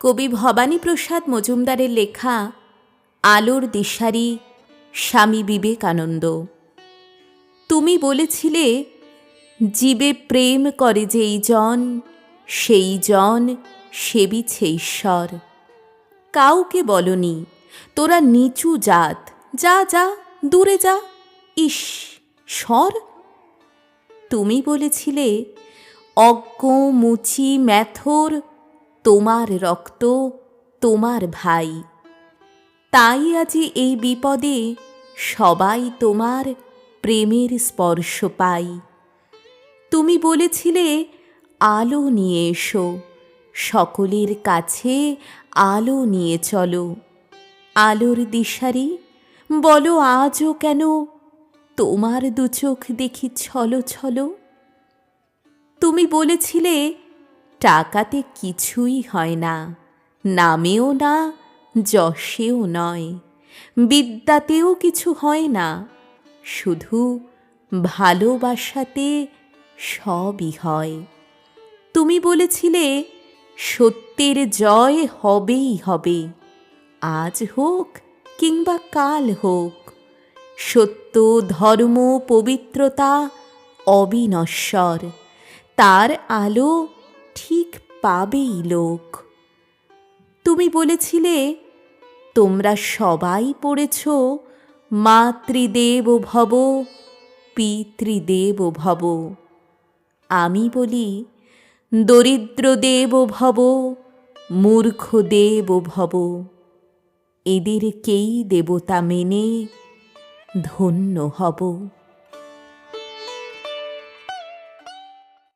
কবি ভবানীপ্রসাদ মজুমদারের লেখা আলোর দিশারি, স্বামী বিবেকানন্দ। তুমি বলেছিলে, জীবে প্রেম করে যেই জন, সেই জন সেবিছে ঈশ্বর। কাউকে বলনি, তোরা নিচু জাত, যা যা, দূরে যা, ইস স্বর তুমি বলেছিলে, অজ্ঞ, মুচি, ম্যাথর তোমার রক্ত, তোমার ভাই। তাই আজি এই বিপদে সবাই তোমার প্রেমের স্পর্শ পাই। তুমি বলেছিলে, আলো নিয়ে এসো, সকলের কাছে আলো নিয়ে চলো। আলোর দিশারি, বলো আজও কেন? তোমার দু চোখ দেখি ছলো ছলো। তুমি বলেছিলে টাকাতে কিছুই হয় না। নামেও না, যশেও নয়। বিদ্যাতেও কিছু হয় না। শুধু ভালোবাসাতে সবই হয়। তুমি বলেছিলে, সত্যের জয় হবেই হবে। আজ হোক কিংবা কাল হোক, সত্য, ধর্ম, পবিত্রতা অবিনশ্বর। তার আলো ঠিক পাবেই লোক। তুমি বলেছিলে, তোমরা সবাই পড়েছ, মাতৃদেব ভব, পিতৃদেব ভব। আমি বলি, দরিদ্র দেব ভব, মূর্খ দেব ভব। এদেরকেই দেবতা মেনে ধন্য হব?